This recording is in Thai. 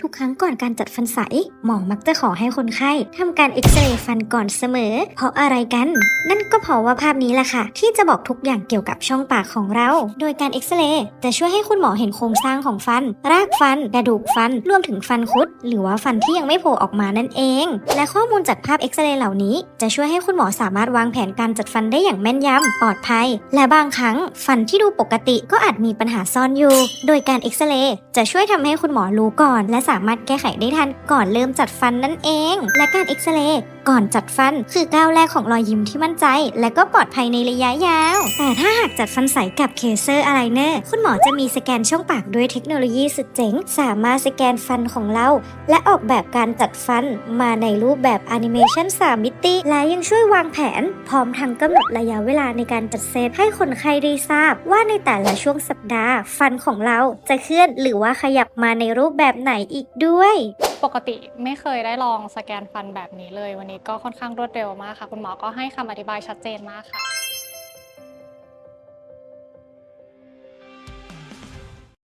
ทุกครั้งก่อนการจัดฟันใส หมอมักจะขอให้คนไข้ทำการเอ็กซเรย์ฟันก่อนเสมอ เพราะอะไรกัน นั่นก็เพราะว่าภาพนี้แหละค่ะ ที่จะบอกทุกอย่างเกี่ยวกับช่องปากของเรา โดยการเอ็กซเรย์จะช่วยให้คุณหมอเห็นโครงสร้างของฟัน รากฟัน กระดูกฟัน รวมถึงฟันคุด หรือว่าฟันที่ยังไม่โผล่ออกมานั่นเอง และข้อมูลจากภาพเอ็กซเรย์เหล่านี้ จะช่วยให้คุณหมอสามารถวางแผนการจัดฟันได้อย่างแม่นยำปลอดภัย และบางครั้ง ฟันที่ดูปกติก็อาจมีปัญหาซ่อนอยู่ โดยการเอ็กซเรย์จะช่วยทำให้คุณหมอรู้ก่อนและสามารถแก้ไขได้ทันก่อนเริ่มจัดฟันนั่นเอง และการเอ็กซเรย์ ก่อนจัดฟันคือก้าวแรกของรอยยิ้มที่มั่นใจ และก็ปลอดภัยในระยะยาว แต่ถ้าหากจัดฟันใสกับเคเซอร์อะไรเนอร์คุณหมอจะมีสแกนช่องปากด้วยเทคโนโลยีสุดเจ๋ง สามารถสแกนฟันของเรา และออกแบบการจัดฟันมาในรูปแบบแอนิเมชัน3มิติ และยังช่วยวางแผน พร้อมทั้งกำหนดระยะเวลาในการจัดเซตให้คนไข้ได้ทราบ ว่าในแต่ละช่วงสัปดาห์ ฟันของเราจะเคลื่อนหรือว่าขยับมาในรูปแบบไหนอีกด้วย ปกติไม่เคยได้ลองสแกนฟันแบบนี้เลย วันนี้ก็ค่อนข้างรวดเร็วมากค่ะ คุณหมอก็ให้คำอธิบายชัดเจนมากค่ะ